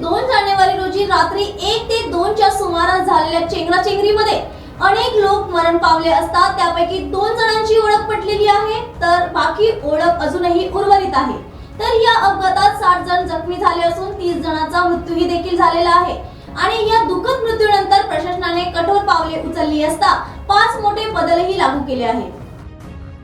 दोन जानेवारी रोजी रात्री एक ते दोनच्या सुमारास झालेल्या चेंगराचेंगरीमध्ये अनेक लोक मरण पावले असतात. त्यापैकी दोन जणांची ओळख पटलेली आहे. तर बाकी ओळख अजूनही उर्वरित आहे. तर या अपघातात साठ जण जखमी झाले असून तीस जणांचा मृत्यूही देखील झालेला आहे. आणि या दुःखद मृत्यूनंतर प्रशासनाने कठोर पावले उचलली असता पाच मोठे बदलही लागू केले आहेत.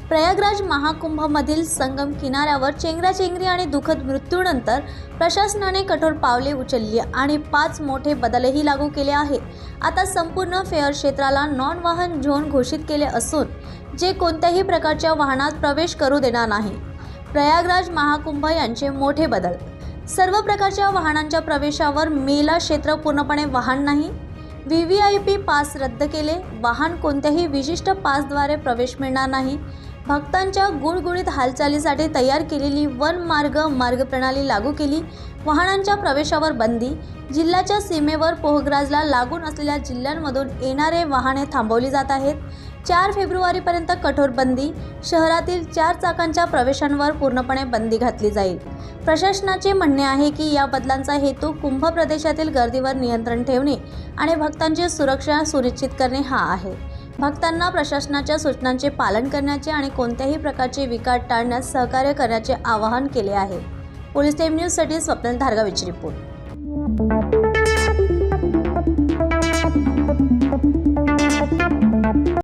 प्रयागराज महाकुंभमधील संगम किनाऱ्यावर चेंगराचेंगरी आणि दुःखद मृत्यूनंतर प्रशासनाने कठोर पावले उचलली आणि पाच मोठे बदलही लागू केले आहे आता संपूर्ण फेअर क्षेत्राला नॉन वाहन झोन घोषित केले असून जे कोणत्याही प्रकारच्या वाहनात प्रवेश करू देणार नाही. प्रयागराज महाकुंभ यांचे मोठे बदल. सर्व प्रकारच्या वाहनांच्या प्रवेशावर मेला क्षेत्र पूर्णपणे वाहन नाही. V V I P pass रद्द केले. वाहन कोणत्याही विशिष्ट पासद्वारे प्रवेश मिळणार नाही. भक्तांच्या गुळगुळीत हालचालीसाठी तयार केलेली वन मार्ग मार्ग प्रणाली लागू केली. वाहनांच्या प्रवेशावर बंदी. जिल्ह्याच्या सीमेवर पोहग्राजला लागून असलेल्या जिल्ह्यांमधून येणारे वाहने थांबवली जात आहेत. चार फेब्रुवारीपर्यंत कठोर बंदी. शहरातील चार चाकांच्या प्रवेशांवर पूर्णपणे बंदी घातली जाईल. प्रशासनाचे म्हणणे आहे की या बदलांचा हेतू कुंभ प्रदेशातील गर्दीवर नियंत्रण ठेवणे आणि भक्तांची सुरक्षा सुनिश्चित करणे हा आहे. भक्तांना प्रशासनाच्या सूचनांचे पालन करण्याचे आणि कोणत्याही प्रकारचे विकार टाळण्यास सहकार्य करण्याचे आवाहन केले आहे. पोलीस टाईम न्यूजसाठी स्वप्नील धारगावीची रिपोर्ट.